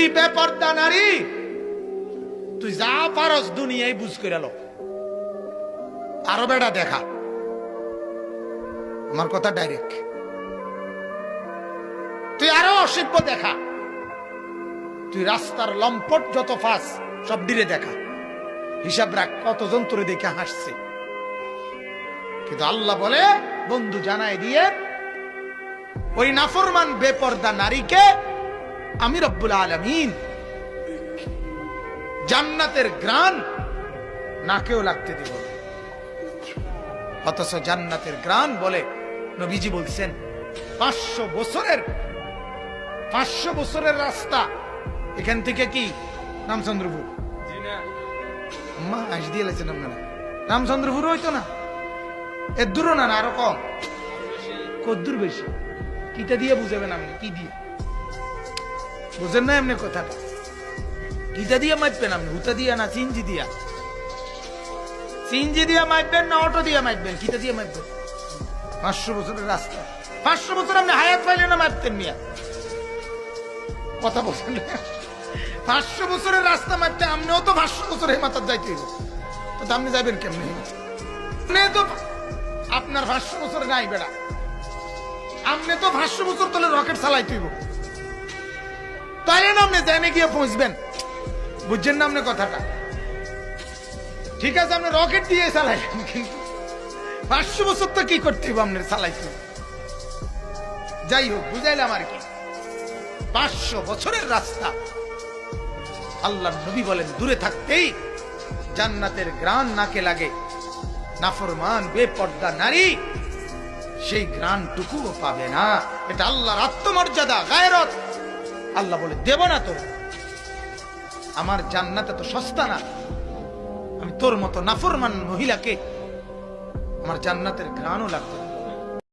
তুই বেপর্দা নারী। তুই যা পারস দুনিয়ায় বুঝ করে লো। আরও বেড়া দেখা। আমার কথা ডাইরেক্ট তুই আরও অসভ্য দেখা। তুই রাস্তার লম্পট যত ফাঁস, সব ডিরে দেখা। হিসাব রাখ কতজন তোরে দেখে হাসছে। কিন্তু আল্লাহ বলে, বন্ধু জানায় দিয়ে, ওই নাফরমান বেপর্দা নারীকে আমি রব্বুল আলমিন। জান্নাতের গ্রান নাকেও লাগতে দিব। অথচ জান্নাতের গ্রান বলে নবীজি বলছেন, পাঁচশো বছরের পাঁচশো বছরের রাস্তা। এখান থেকে কি? রামচন্দ্রপুর। আম্মা, আইস দিয়ে লেছেন আপনারা? রামচন্দ্রপুর হইতো না। এর দূরও না না, আরও কম। কদ্দুর বেশি। কিটা দিয়ে বুঝাবেন আপনি? কি দিয়ে? বুঝেন না এমনি কথাটা? কিটা দিয়ে মাপবেন আপনি হুতা দিয়া না সিনজি দিয়া? সিনজি দিয়া মাপবেন না অটো দিয়া মাপবেন কিটা দিয়ে মাপবেন পাঁচশো বছরের রাস্তা। পাঁচশো বছর আপনি হায়াত পাইলে না মাপতেন মিয়া? কথা বলছেন পাঁচশো বছরের রাস্তা মারতে আপনিও তো পাঁচশো বছরের মাথার যাইতে। তো আপনি যাবেন কেমনি আপনি তো আপনার পাঁচশো বছরে নাই বেড়া। আপনি তো পাঁচশো বছর তোলে রকেট চালাই তুইব না আপনি জানে গিয়ে পৌঁছবেন। বুঝছেন না আপনি কথাটা? ঠিক আছে, আপনি রকেট দিয়ে চালাইলেন কিন্তু। পাঁচশো বছর তো কি করতে হইব আপনার হইব। যাই হোক, বুঝাইলাম আর কি। পাঁচশো বছরের রাস্তা। আল্লাহ নবী বলেন, দূরে থাকতেই জান্নাতের গ্রান নাকে লাগে। নাফরমান, বেপর্দা নারী, সেই গ্রানটুকুও পাবে না। এটা আল্লাহর আত্মমর্যাদা, গায়রত। আল্লাহ বলে, দেব না তো আমার জান্নাত এত সস্তা না। আমি তোর মতো নাফরমান মহিলাকে আমার জান্নাতের ঘ্রাণও লাগতো না।